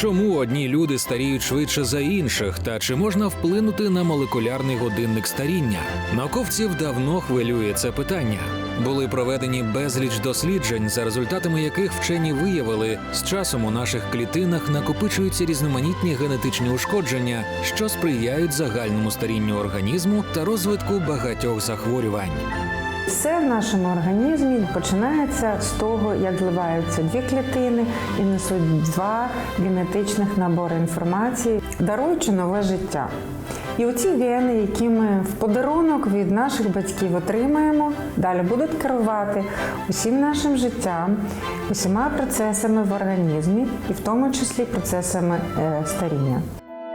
Чому одні люди старіють швидше за інших, та чи можна вплинути на молекулярний годинник старіння? Науковців давно хвилює це питання. Були проведені безліч досліджень, за результатами яких вчені виявили, з часом у наших клітинах накопичуються різноманітні генетичні ушкодження, що сприяють загальному старінню організму та розвитку багатьох захворювань. Все в нашому організмі починається з того, як зливаються дві клітини і несуть два генетичних набори інформації, даруючи нове життя. І оці гени, які ми в подарунок від наших батьків отримаємо, далі будуть керувати усім нашим життям, усіма процесами в організмі, і в тому числі процесами е, старіння.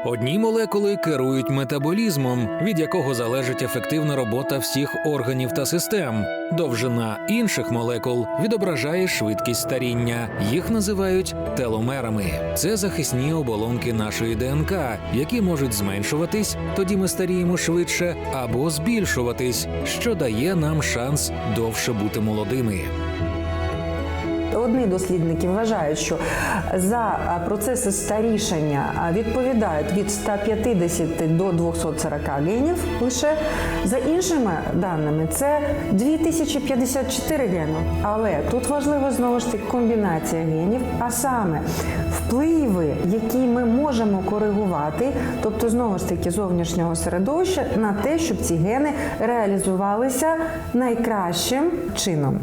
Одні молекули керують метаболізмом, від якого залежить ефективна робота всіх органів та систем. Довжина інших молекул відображає швидкість старіння. Їх називають теломерами. Це захисні оболонки нашої ДНК, які можуть зменшуватись, тоді ми старіємо швидше, або збільшуватись, що дає нам шанс довше бути молодими. Одні дослідники вважають, що за процеси старішання відповідають від 150 до 240 генів лише. За іншими даними, це 2054 гени. Але тут важливо знову ж таки комбінація генів, а саме впливи, які ми можемо коригувати, тобто знову ж таки зовнішнього середовища, на те, щоб ці гени реалізувалися найкращим чином.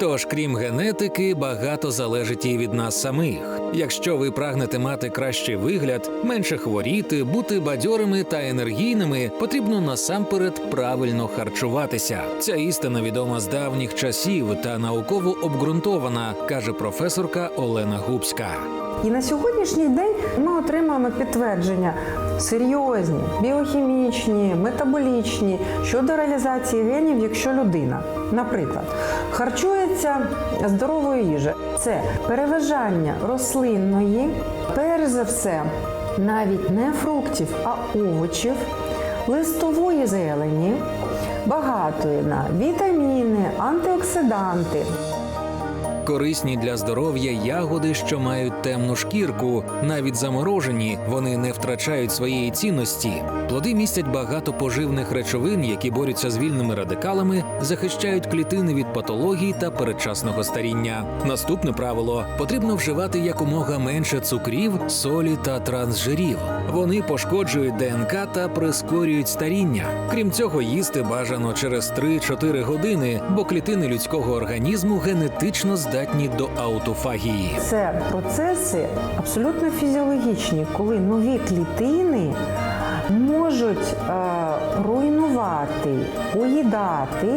Тож, крім генетики, багато залежить і від нас самих. Якщо ви прагнете мати кращий вигляд, менше хворіти, бути бадьорими та енергійними, потрібно насамперед правильно харчуватися. Ця істина відома з давніх часів та науково обґрунтована, каже професорка Олена Губська. І на сьогоднішній день ми отримуємо підтвердження серйозні, біохімічні, метаболічні щодо реалізації генів, якщо людина, наприклад, харчується здорової їжі. Це переважання рослинної, перш за все, навіть не фруктів, а овочів, листової зелені, багатої на вітаміни, антиоксиданти. Корисні для здоров'я ягоди, що мають темну шкірку, навіть заморожені, вони не втрачають своєї цінності. Плоди містять багато поживних речовин, які борються з вільними радикалами, захищають клітини від патологій та передчасного старіння. Наступне правило потрібно вживати якомога менше цукрів, солі та трансжирів. Вони пошкоджують ДНК та прискорюють старіння. Крім цього, їсти бажано через 3-4 години, бо клітини людського організму генетично здатні до аутофагії. Це процеси абсолютно фізіологічні, коли нові клітини можуть е, руйнувати, поїдати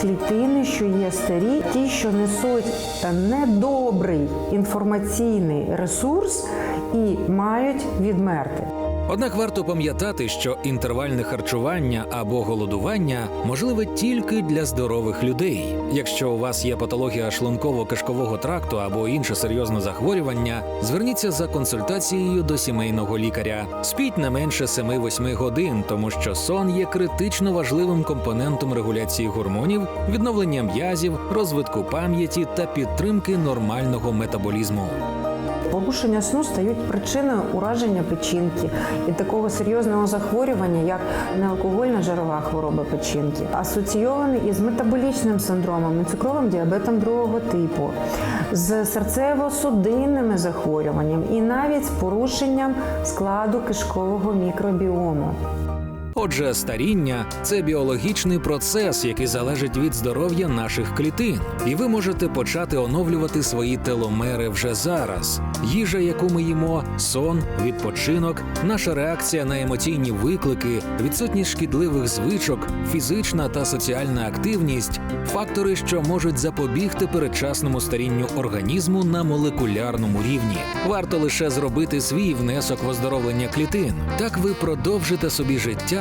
клітини, що є старі, ті, що несуть недобрий інформаційний ресурс і мають відмерти. Однак варто пам'ятати, що інтервальне харчування або голодування можливе тільки для здорових людей. Якщо у вас є патологія шлунково-кишкового тракту або інше серйозне захворювання, зверніться за консультацією до сімейного лікаря. Спіть не менше 7-8 годин, тому що сон є критично важливим компонентом регуляції гормонів, відновлення м'язів, розвитку пам'яті та підтримки нормального метаболізму. Порушення сну стають причиною ураження печінки і такого серйозного захворювання, як неалкогольна жирова хвороба печінки, асоційований із метаболічним синдромом і цукровим діабетом другого типу, з серцево-судинними захворюванням і навіть з порушенням складу кишкового мікробіому. Отже, старіння це біологічний процес, який залежить від здоров'я наших клітин, і ви можете почати оновлювати свої теломери вже зараз. Їжа, яку ми їмо, сон, відпочинок, наша реакція на емоційні виклики, відсутність шкідливих звичок, фізична та соціальна активність фактори, що можуть запобігти передчасному старінню організму на молекулярному рівні. Варто лише зробити свій внесок в оздоровлення клітин. Так ви продовжите собі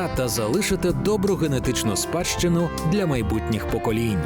та залишите добру генетичну спадщину для майбутніх поколінь.